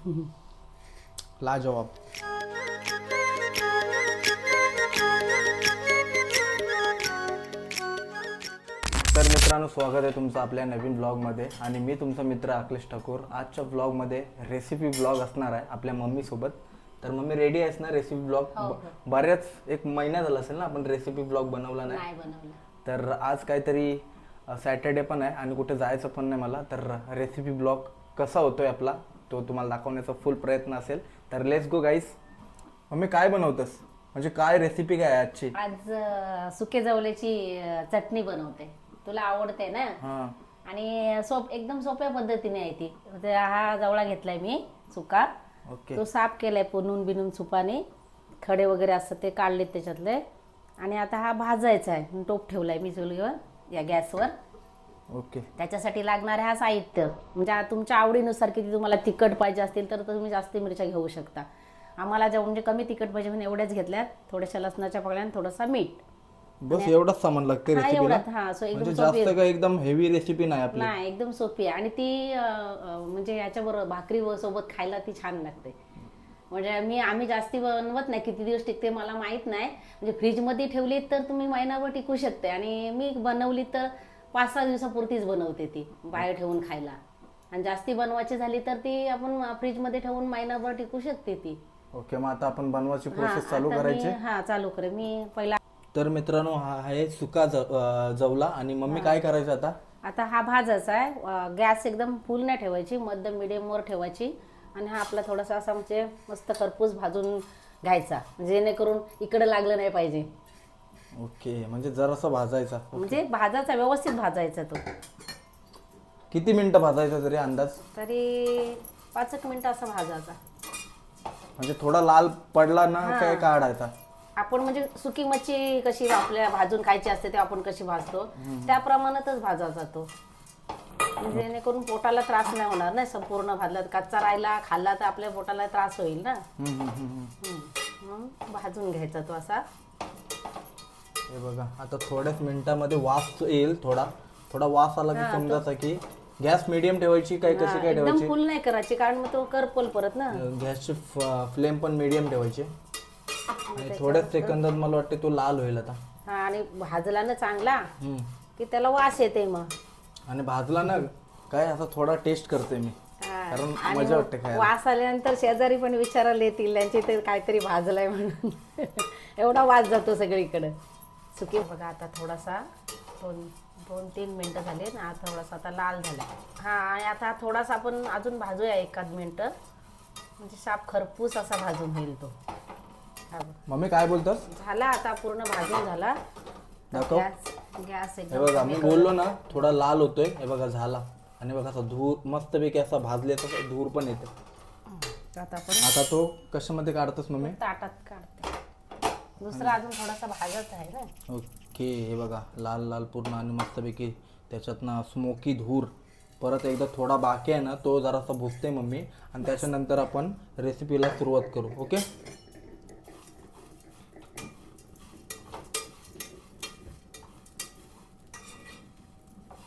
लाजवाब. तर मित्रांनो स्वागत आहे तुमचं आपल्या नवीन ब्लॉगमध्ये आणि मी तुमचा मित्र अखिलेश ठाकूर. आजच्या ब्लॉगमध्ये रेसिपी ब्लॉग असणार आहे आपल्या मम्मीसोबत. तर मम्मी रेडी आहेस ना रेसिपी ब्लॉग बऱ्याच एक महिना झाला असेल ना आपण रेसिपी ब्लॉग बनवला नाही. नाही बनवलं. तर आज काहीतरी सॅटर्डे पण आहे आणि कुठे जायचं पण नाही मला. तर रेसिपी ब्लॉग कसा होतोय आपला? तो तुम्हाला दाखवण्याचा फुल प्रयत्न असेल तर लेट्स गो गाईस मम्मी काय बनवतस? म्हणजे काय रेसिपी काय आहे आजची? आज अं, सुके जवल्याची अं, चटणी बनवते. तुला आवडते ना? हां. आणि सोप एकदम सोप्या पद्धतीने आहे ती. म्हणजे हा जवळा घेतलाय मी सुका. ओके. तो साफ केलाय पुनून बिनून सुपाने. खडे वगैरे असतात ते काढलेत त्याच्यातले. आणि आता हा भाजायचा आहे. टोप ठेवलाय मी चुलीवर या गॅसवर. ओके. त्याच्यासाठी लागणारे हा साहित्य. म्हणजे तुमच्या आवडीनुसार किती तुम्हाला तिखट पाहिजे असतील तर तुम्ही जास्त मिरच्या घेऊ शकता. आम्हाला जेव्हा म्हणजे कमी तिखट पाहिजे म्हणून एवढ्याच घेतल्यात. थोड्याशा लसणाच्या पगड्या थोडासा मीठ. बस एवढंच सामान लागते एकदम म्हणजे हेवी रेसिपी नाही आपली. नाही एकदम सोपी आहे. आणि ती म्हणजे याच्याबरोबर भाकरी व सोबत खायला ती छान लागते. म्हणजे मी आम्ही जास्ती बनवत नाही. किती दिवस टिकते मला माहीत नाही. म्हणजे फ्रीजमध्ये ठेवली तर तुम्ही महिनाभर टिकू शकते. आणि मी बनवली तर पाच सहा दिवसापुरतीच बनवते ती बाहेर ठेवून खायला. आणि जास्ती बनवायची झाली तर ती आपण फ्रीजमध्ये ठेवून महिनाभर टिकू शकते ती. ओके मग आता आपण बनवायची प्रोसेस चालू आता मी- करायची. हा चालू करे मी पहिला तर मित्रांनो हा आहे सुका ज- अं, जवला. आणि मम्मी काय करायचं आता? आता हा भाजायचा आहे. गॅस एकदम फुल नाही ठेवायची मध्यम मिडियमवर ठेवायची. आणि हा आपला थोडासा असा म्हणजे मस्त खरपूस भाजून घ्यायचा. जेणेकरून इकडे लागलं नाही पाहिजे. ओके म्हणजे जरासा भाजायचा. म्हणजे भाजायचा व्यवस्थित भाजायचा तो. किती मिनिटं भाजायचा तरी अंदाज? तरी पाच एक मिनिटं असा भाजायचा. म्हणजे थोडा लाल पडला ना काय काढायचा? आपण म्हणजे सुकी मच्छी कशी आपल्या भाजून खायची असते ते आपण कशी भाजतो त्याप्रमाणातच भाजायचा तो. म्हणजे जेणेकरून पोटाला त्रास नाही होणार ना संपूर्ण भाजला कच्चा राहिला खाल्ला तर आपल्या पोटाला त्रास होईल ना. हम्म, हम्म, हम्म, हम्म. हम्म. मग भाजून घ्यायचा तो असा. हे बघा आता थोड्याच मिनिटामध्ये वास येईल थोडा. थोडा वास आला की समजायचा की गॅस मिडियम ठेवायची काय कशी काय एकदम ठेवायची? फुल नाही करायची कारण मग तो करपल परत ना. गॅसची फ्लेम पण मिडियम ठेवायची. आणि थोड्याच सेकंदात मला वाटते तो लाल होईल आता. हा आणि भाजला ना चांगला हम्म. की त्याला वास येते मग. आणि भाजला ना काय असा थोडा टेस्ट करते मी. हा. कारण आणि मजा वाटते खायला. वास आल्यानंतर शेजारी पण विचारायला येतील त्यांचे ते काहीतरी भाजलंय म्हणून. एवढा वास जातो सगळीकडे. सुकी बघा आता थोडासा. दोन दोन तीन मिनटं झाले ना हा थोडासा आता लाल झाला. हा आणि आता थोडासा आपण अजून भाजूया एखाद मिनटं. म्हणजे साप खरपूस असा भाजून होईल तो. मम्मी काय बोलतस? झाला आता पूर्ण भाजून झाला. दाखव. गॅस गॅस हे बघा मी बोललो ना थोडा लाल होतोय. हे बघा झाला. आणि बघा असा धूर मस्तपैकी असा भाजले तसा धूर पण येते आता आपण आता तो कशामध्ये काढतोस मम्मी? ताटात काढते. दुसरा अजून थोडासा भाजत आहे ना. ओके हे बघा लाल लाल पूर्ण आणि मस्तपैकी त्याच्यातनं स्मोकी धूर. परत एकदा थोडा बाकी आहे ना तो जरासा भुसते मम्मी. आणि त्याच्यानंतर आपण रेसिपीला सुरुवात करू ओके?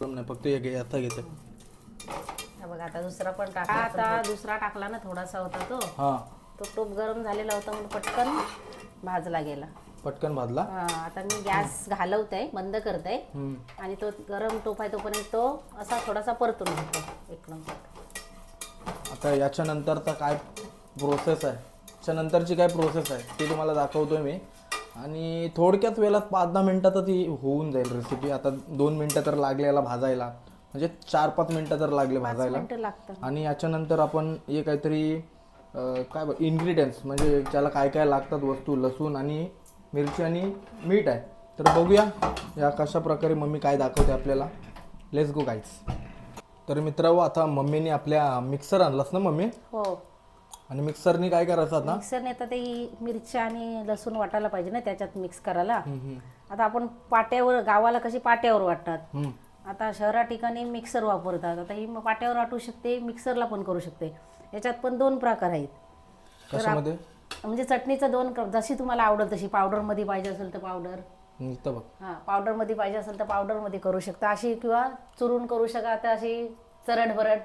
नाही फक्त हे घे आता घेते. हा बघा आता दुसरा पण टाकला आता दुसरा टाकला ना थोडासा होता तो. हां. तो टोप गरम झालेला होता म्हणून पटकन भाजला गेला. पटकन भाजला? हा, आता मी गॅस घालवते बंद करते. हम्म. आणि तो गरम टोप आहे तोपर्यंत तो असा थोडासा परतून घेतो एक नंबर. आता याच्यानंतरचा काय प्रोसेस आहे? याच्यानंतरची काय प्रोसेस आहे? ती तुम्हाला दाखवतोय मी. आणि थोडक्याच वेळात पाच दहा मिनटात ती होऊन जाईल रेसिपी आता दोन मिनटं तर लागले याला भाजायला. म्हणजे चार पाच मिनटं तर लागले भाजायला. मिनिटं लागतं आणि याच्यानंतर आपण हे काहीतरी काय ब इन्ग्रेडियंट्स म्हणजे त्याला काय काय लागतात वस्तू लसूण आणि मिरची आणि मीठ आहे. तर बघूया या कशा प्रकारे मम्मी काय दाखवते आपल्याला. लेट्स गो गाईड्स तर मित्रांनो आता मम्मीने आपल्या मिक्सर आणलास ना मम्मी? हो. आणि मिक्सरनी काय करायचं आता? मिक्सरने आता ते मिरच्या आणि लसूण वाटायला पाहिजे ना त्याच्यात मिक्स करायला. आता आपण पाट्यावर गावाला कशी पाट्यावर वाटतात. आता शहरा ठिकाणी मिक्सर वापरतात. आता ही पाट्यावर वाटू शकते मिक्सरला पण करू शकते. याच्यात पण दोन प्रकार आहेत. कशामध्ये? म्हणजे चटणीचं दोन क- जशी तुम्हाला आवडेल तशी. पावडरमध्ये पाहिजे असेल तर पावडर. इथं बघ. हां पावडरमध्ये पाहिजे असेल तर पावडरमध्ये करू शकता. अशी किंवा चुरून करू शकता तर अशी चरड भरड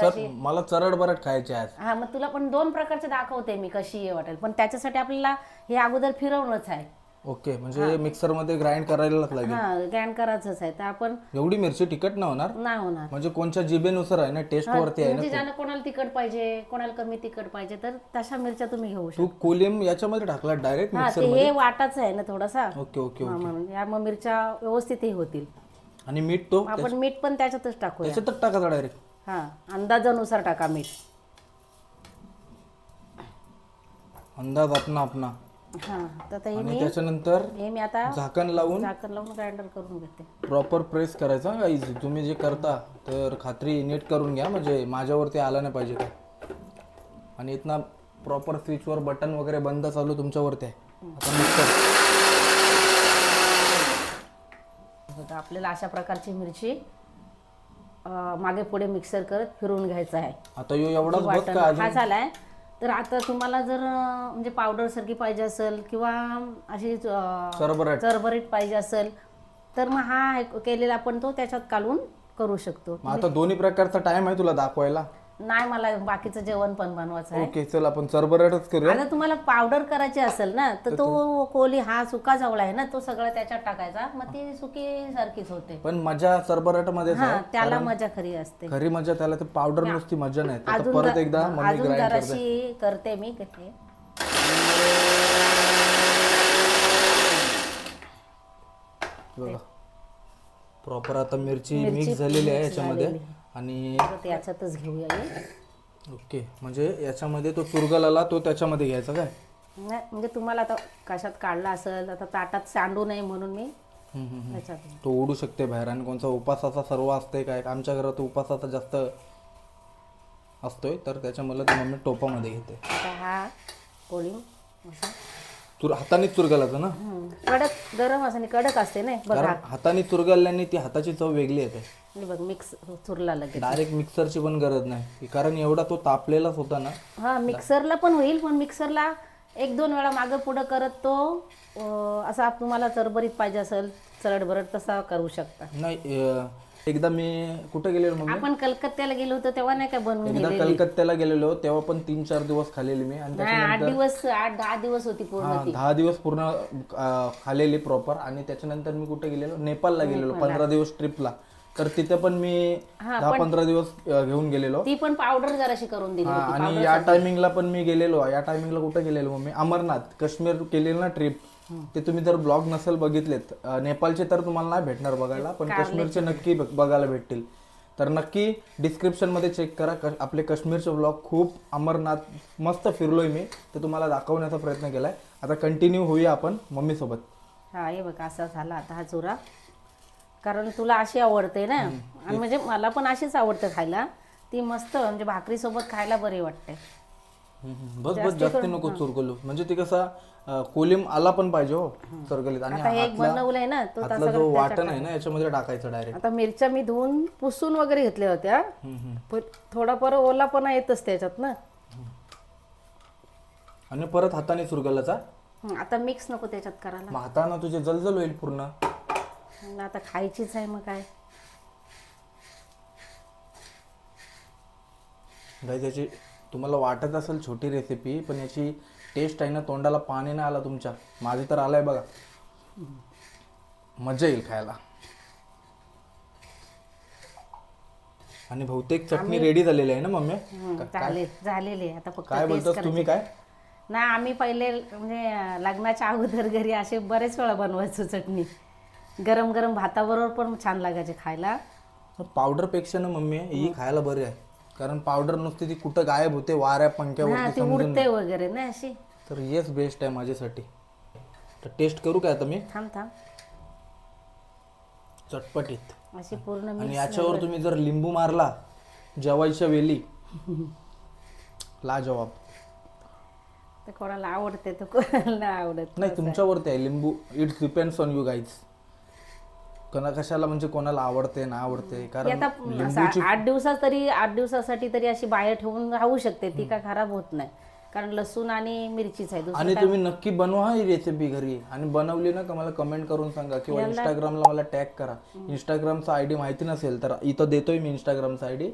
सर मला चरड बरड खायचे आज. हा मग तुला पण दोन प्रकारचे दाखवते मी कशी आहे वाटेल. पण त्याच्यासाठी आपल्याला हे अगोदर फिरवणंच आहे. ओके म्हणजे मिक्सरमध्ये ग्राइंड करायलाच लागेल. हा ग्रँड करायचंच आहे. तर आपण एवढी मिरची तिखट नाही होणार? नाही होणार. म्हणजे कोणच्या जिबेनुसार आहे ना टेस्ट वरती आहे ना म्हणजे ज्यानं कोणाला तिखट पाहिजे कोणाला कमी तिखट पाहिजे तर तशा मिरच्या तुम्ही घेऊ शकता. तू कोलिम याच्यामध्ये टाकला डायरेक्ट हा मिक्सर ते हे वाटाचं आहे ना थोडासा. ओके ओके हा, म्हणून या मग मिरच्या व्यवस्थित हे होतील. आणि मीठ तो? आपण मीठ पण त्याच्यातच टाकूया. त्याच्यातच टाकायचा डायरेक्ट हा अंदाजानुसार टाका मीठ. अंदाज आपला आपला हा. तर आता हे आणि मी त्याच्यानंतर हे मी आता झाकण लावून झाकण लावून ग्राइंडर करून घेते. प्रॉपर प्रेस करायचा गाईज तुम्ही जे करता तर खात्री नीट करून घ्या. म्हणजे माझ्यावरती आला नाही पाहिजे काय. आणि इथनं प्रॉपर स्विचवर बटन वगैरे बंद चालू तुमच्यावरती आहे. आता मिक्सर तर आपल्याला अशा प्रकारची मिरची अं, मागे पुढे मिक्सर करत फिरवून घ्यायचं आहे. आता यो एवढाच बघ वाटण का हा झालाय. तर आता तुम्हाला जर म्हणजे पावडर सारखी पाहिजे असेल किंवा अशी चरभरीत पाहिजे असेल तर मग हा केलेला आपण तो त्याच्यात काढून करू शकतो. आता दोन्ही प्रकारचा टाइम आहे तुला दाखवायला. नाही मला बाकीचं जेवण पण बनवायचं आहे. ओके चल आपण चरबराटच करूया. आता तुम्हाला पावडर करायची असेल ना तर तो कोली हा सुका जवळ आहे ना तो सगळं त्याच्यात टाकायचा. मग ती सुकी सारखीच होते. पण मजा चरबराटमध्ये हा त्याला मजा खरी असते. खरी मजा त्याला ते पावडर नुसती मजा नाही अजून परत एकदा मम्मी अजून ग्राइंड करते. जराशी करते मी कधी बघा. प्रॉपर आता मिरची मिक्स झालेली आहे याच्यामध्ये. आणि याच्यातच घेऊया. ओके म्हणजे याच्यामध्ये तो चुरगल आला तो त्याच्यामध्ये घ्यायचा काय? नाही म्हणजे तुम्हाला आता कशात काढला असेल आता ताटात सांडू नये म्हणून मी. त्याच्यात तो ओढू शकते बाहेर आणि कोणचा उपासाचा सर्व असते काय? आमच्या घरात उपासाचा जास्त असतोय तर त्याच्यामुळे ती मम्मी टोपामध्ये घेते. आता हा कोळी असा. चुर हाताने चुरगलाचं ना. कडक गरम असं आणि कडक असते ना बघा. कारण हाताने चुरगलल्याने ती हाताची चव वेगळी येते. हे बघ मिक्स चुरला लगेच. डायरेक्ट मिक्सरची पण गरज नाही. कारण एवढा तो तापलेलाच होता ना. हा मिक्सरला पण होईल पण मिक्सरला एक दोन वेळा मागं पुढं करत तो अं, असा तुम्हाला चरबरीत पाहिजे असेल चरड भरड तसा करू शकता. नाही अं, एकदा मी कुठे गेलेलो मम्मी? आपण कलकत्त्याला गेलो होतो तेव्हा नाही का बनवून एकदा कलकत्त्याला गेलेलो तेव्हा पण तीन चार दिवस खाल्लेली मी. आणि आठ दिवस आठ दहा दिवस होती पूर्ण हा दहा दिवस पूर्ण अं, खाल्लेली प्रॉपर आणि त्याच्यानंतर मी कुठे गेलेलो? नेपाळला गेलेलो पंधरा दिवस ट्रिपला तर तिथे पण मी दहा पंधरा दिवस अं, घेऊन गेलेलो. ती पण पावडर जराशी करून दिली हा आणि या टायमिंगला पण मी गेलेलो. या टायमिंगला कुठे गेलेलो मग मी अमरनाथ काश्मीर केलेली ना ट्रिप ते तुम्ही जर ब्लॉग नसेल बघितलेत नेपाळचे तर तुम्हाला नाही भेटणार बघायला पण काश्मीरचे नक्की बघ- बघायला भेटतील. तर नक्की डिस्क्रिप्शनमध्ये चेक करा आपले काश्मीरचे ब्लॉग खूप अमरनाथ मस्त फिरलोय मी ते तुम्हाला दाखवण्याचा प्रयत्न केलाय. आता कंटिन्यू होऊया आपण मम्मी सोबत हा हे बघ असा झाला आता हा चुरा कारण तुला अशी आवडते ना? आणि म्हणजे मला पण अशीच आवडते खायला. ती मस्त म्हणजे भाकरी सोबत खायला बरी वाटते. बस बस जास्त नको चुरगलू म्हणजे ते कसा कोलिम आला पण पाहिजे हो चुरगलीत. आणि आता हे एक बनवलंय ना तो आतला जो वाटण आहे ना याच्यामध्ये टाकायचं डायरेक्ट आता मिरच्या मी धुवून पुसून वगैरे घेतल्या होत्या. पण थोडाफार ओलापणा येतच त्याच्यात ना. आणि परत हाताने चुरगलाचा हं, आता मिक्स नको त्याच्यात करायला. मग हातानं तुझे जलजल होईल पूर्ण. आणि आता खायचीच आहे मग काय. गाईज याची तुम्हाला वाटत असेल छोटी रेसिपी पण याची टेस्ट आहे ना तोंडाला पाणी नाही आला तुमच्या. माझी तर आलाय बघा. मजा येईल खायला. आणि बहुतेक चटणी रेडी झालेली आहे ना मम्मी? झाले झालेली आहे. आता फक्त काय बोलतोस तुम्ही काय? ना आम्ही पहिले म्हणजे लग्नाच्या अगोदर घरी असे बरेच वेळा बनवायचो चटणी. गरम गरम भाताबरोबर पण छान लागायचे खायला. पावडरपेक्षा ना मम्मी ही खायला बरी आहे. कारण पावडर नुसती ती कुठं गायब होते वाऱ्या हा पंख्यावरती ती उडते वगैरे ना अशी. तर येस बेस्ट आहे माझ्यासाठी. तर टेस्ट करू काय आता मी? थांब थांब. चटपटीत. अशी पूर्ण आणि याच्यावर तुम्ही जर लिंबू मारला जेवायच्या वेली लाजवाब. ते कोणाला आवडते तर कोणाला आवडत नाही तुमच्यावरती आहे लिंबू it's depends on you guys कोणा कशाला म्हणजे कोणाला आवडते ना आवडते? कारण आता असं आठ दिवसात तरी आठ दिवसासाठी तरी अशी बाहेर ठेवून राहू शकते ती काय खराब होत नाही. कारण लसूण आणि मिरचीच आहे दुसरं आणि तुम्ही नक्की बनवा ही रेसिपी घरी. आणि बनवली ना का मला कमेंट करून सांगा किंवा इंस्टाग्रामला मला टॅग करा. इंस्टाग्रामचा आयडी माहिती नसेल तर इथं देतोय मी इंस्टाग्रामचा आयडी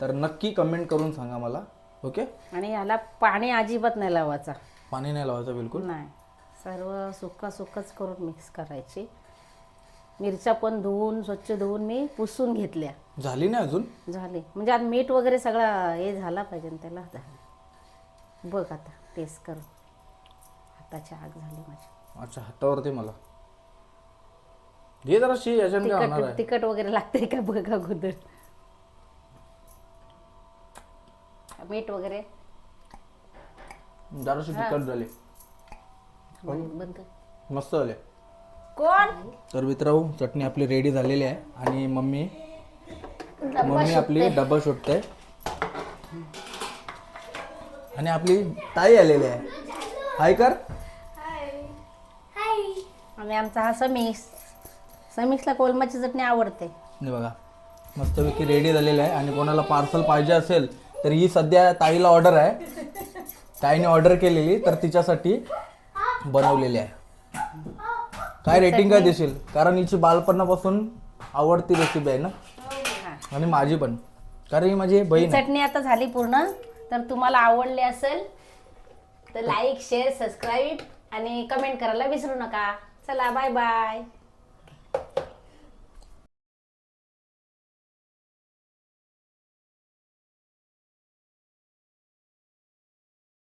तर नक्की कमेंट करून सांगा मला ओके आणि याला पाणी अजिबात नाही लावायचा. पाणी नाही लावायचं बिलकुल? नाही. सर्व सुका सुकच करून मिक्स करायची. मिरच्या पण धुवून स्वच्छ धुवून मी पुसून घेतल्या. झाली नाही अजून? झाले. म्हणजे आता मीठ वगैरे सगळं हे झाला पाहिजे ना त्याला. झालं. बघ आता टेस्ट करून. हाताची आग झाली माझी. अच्छा हातावरती मला. याच्याने काय होणार तिखट आहे? तिखट वगैरे लागते का बघ अगोदर? मीठ वगैरे? जराशी तिखट झाली. बंद कर. मस्त झाले. कोण? तर मित्रांनो चटणी आपली रेडी झालेली आहे. आणि मम्मी मम्मी आपली डब्बा शोधते. आणि आपली ताई आलेली आहे. हाय कर. आणि आमचा हा समीक्स समीक्सला कोलमाची चटणी आवडते. हे बघा मस्तपैकी रेडी झालेलं आहे. आणि कोणाला पार्सल पाहिजे असेल तर ही सध्या ताईला ऑर्डर आहे. ताईने ऑर्डर केलेली तर तिच्यासाठी बनवलेली आहे. काय रेटिंग काय देशील? कारण हिची बालपणापासून आवडती रेसिपी आहे ना? हा. आणि माझी पण. कारण ही माझी बहीण आहे. चटणी आता झाली पूर्ण. तर तुम्हाला आवडली असेल तर लाईक शेअर सबस्क्राईब आणि कमेंट करायला विसरू नका. चला बाय बाय